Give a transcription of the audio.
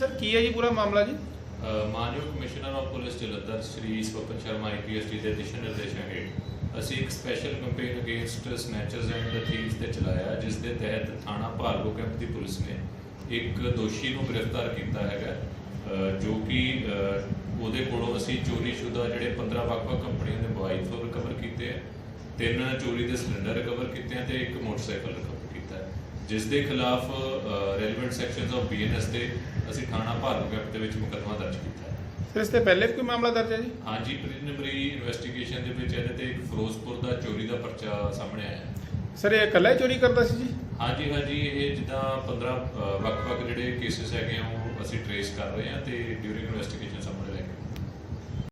Sir, ਕੀ ਹੈ ਜੀ ਪੂਰਾ ਮਾਮਲਾ ਜੀ? ਮਾਨਯੋਗ commissioner of police Jalandhar Shri Swapan Sharma ਆਈਪੀਐਸਟੀ ਦੇ ਦਿਸ਼ਾ ਨਿਰਦੇਸ਼ਾਂ ਹੇਠ ਅਸੀਂ ਇੱਕ special campaign against snatchers and the thieves ਤੇ ਚਲਾਇਆ, ਜਿਸ ਦੇ ਤਹਿਤ ਥਾਣਾ ਭਾਰਗੋ ਕੈਂਪ ਦੀ ਪੁਲਿਸ ਨੇ ਇੱਕ ਦੋਸ਼ੀ ਨੂੰ ਗ੍ਰਿਫਤਾਰ ਕੀਤਾ ਹੈਗਾ। ਜੋ ਕਿ ਉਹਦੇ ਕੋਲੋਂ ਅਸੀਂ ਚੋਰੀशुदा ਜਿਹੜੇ 15 ਵੱਖ-ਵੱਖ ਕੰਪਨੀਆਂ ਦੇ ਮੋਬਾਈਲ ਫੋਨ ਰਿਕਵਰ ਕੀਤੇ ਆ, ਤਿੰਨ ਚੋਰੀ ਦੇ ਸਿਲੰਡਰ ਰਿਕਵਰ ਕੀਤੇ ਆ ਤੇ ਇੱਕ ਮੋਟਰਸਾਈਕਲ ਰਿਕਵਰ ਕੀਤਾ। ਹੈ ਜਿਸ ਦੇ ਖਿਲਾਫ ਰੈਲੇਵੈਂਟ ਸੈਕਸ਼ਨਸ ਆਫ ਬੀਐਨਐਸ ਤੇ ਅਸੀਂ ਥਾਣਾ ਭਾਰਗੋ ਕੈਂਪ ਦੇ ਵਿੱਚ ਮੁਕੱਦਮਾ ਦਰਜ ਕੀਤਾ ਹੈ। ਸਰ ਇਸ ਤੇ ਪਹਿਲੇ ਵੀ ਕੋਈ ਮਾਮਲਾ ਦਰਜ ਹੈ ਜੀ? ਹਾਂਜੀ ਪ੍ਰੀਲਿਮਿਨਰੀ ਇਨਵੈਸਟੀਗੇਸ਼ਨ ਦੇ ਵਿੱਚ ਇਹਦੇ ਤੇ ਇੱਕ ਫਿਰੋਜ਼ਪੁਰ ਦਾ ਚੋਰੀ ਦਾ ਪਰਚਾ ਸਾਹਮਣੇ ਆਇਆ ਹੈ। ਸਰ ਇਹ ਇਕੱਲਾ ਹੀ ਚੋਰੀ ਕਰਦਾ ਸੀ ਜੀ? ਹਾਂਜੀ ਹਾਂਜੀ ਇਹ ਜਿੱਦਾਂ 15 ਅ, ਵੱਖ-ਵੱਖ ਜਿਹੜੇ ਕੇਸਿਸ ਹੈਗੇ ਆ ਉਹ ਅਸੀਂ ਟਰੇਸ ਕਰ ਰਹੇ ਹਾਂ ਤੇ ਡਿਊਰਿੰਗ